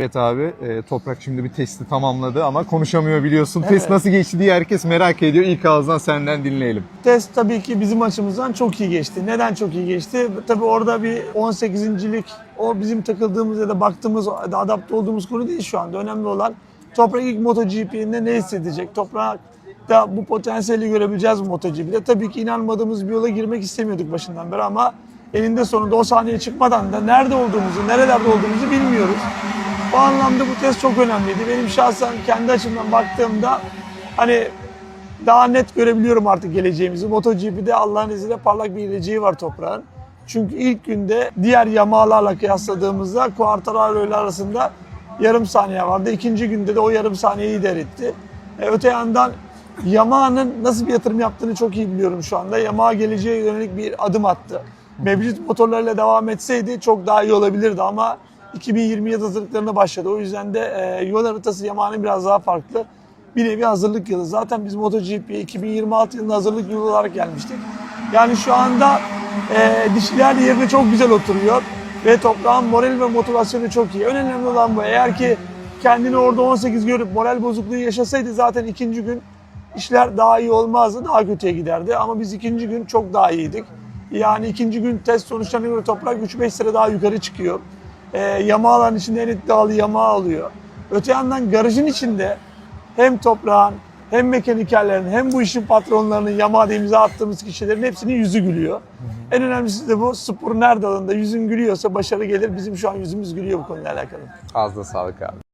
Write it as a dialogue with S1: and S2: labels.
S1: Evet abi, e, Toprak şimdi bir testi tamamladı ama konuşamıyor biliyorsun.
S2: Evet.
S1: Test nasıl geçti diye herkes merak ediyor. İlk ağızdan senden dinleyelim.
S2: Test tabii ki bizim açımızdan çok iyi geçti. Neden çok iyi geçti? Tabii orada bir 18.lik o bizim takıldığımız ya da baktığımız, adapte olduğumuz konu değil şu anda. Önemli olan Toprak ilk MotoGP'inde ne hissedecek? Toprak'ta bu potansiyeli görebileceğiz MotoGP'de? Tabii ki inanmadığımız bir yola girmek istemiyorduk başından beri ama eninde sonunda o sahneye çıkmadan da nerede olduğumuzu, nerelerde olduğumuzu bilmiyoruz. Anlamda bu test çok önemliydi. Benim şahsen kendi açımdan baktığımda hani daha net görebiliyorum artık geleceğimizi. MotoGP'de Allah'ın izniyle parlak bir geleceği var toprağın. Çünkü ilk günde diğer Yamaha'larla kıyasladığımızda Quartararo ile arasında yarım saniye vardı. İkinci günde de o yarım saniyeyi der etti. E, öte yandan Yamaha'nın nasıl bir yatırım yaptığını çok iyi biliyorum şu anda. Yamaha geleceğe yönelik bir adım attı. Mevcut motorlarla devam etseydi çok daha iyi olabilirdi ama 2027 hazırlıklarına başladı. O yüzden de e, yol haritası Yamaha'nın biraz daha farklı. Bir nevi hazırlık yılı. Zaten biz MotoGP'ye 2026 yılında hazırlık yılı olarak gelmiştik. Yani şu anda e, dişiler yerine çok güzel oturuyor. Ve toprağın moral ve motivasyonu çok iyi. En önemli olan bu. Eğer ki kendini orada 18 görüp moral bozukluğu yaşasaydı zaten ikinci gün işler daha iyi olmazdı, daha kötüye giderdi. Ama biz ikinci gün çok daha iyiydik. Yani ikinci gün test sonuçlarına göre toprak 3-5 sıra daha yukarı çıkıyor. Ee, Yamaha'ların içinde en iddialı Yamaha alıyor. Öte yandan garajın içinde hem toprağın hem mekanikerlerin hem bu işin patronlarının Yamaha'da imza attığımız kişilerin hepsinin yüzü gülüyor. En önemlisi de bu sporun her dalında yüzün gülüyorsa başarı gelir. Bizim şu an yüzümüz gülüyor bu konuyla alakalı.
S1: Ağzına sağlık abi.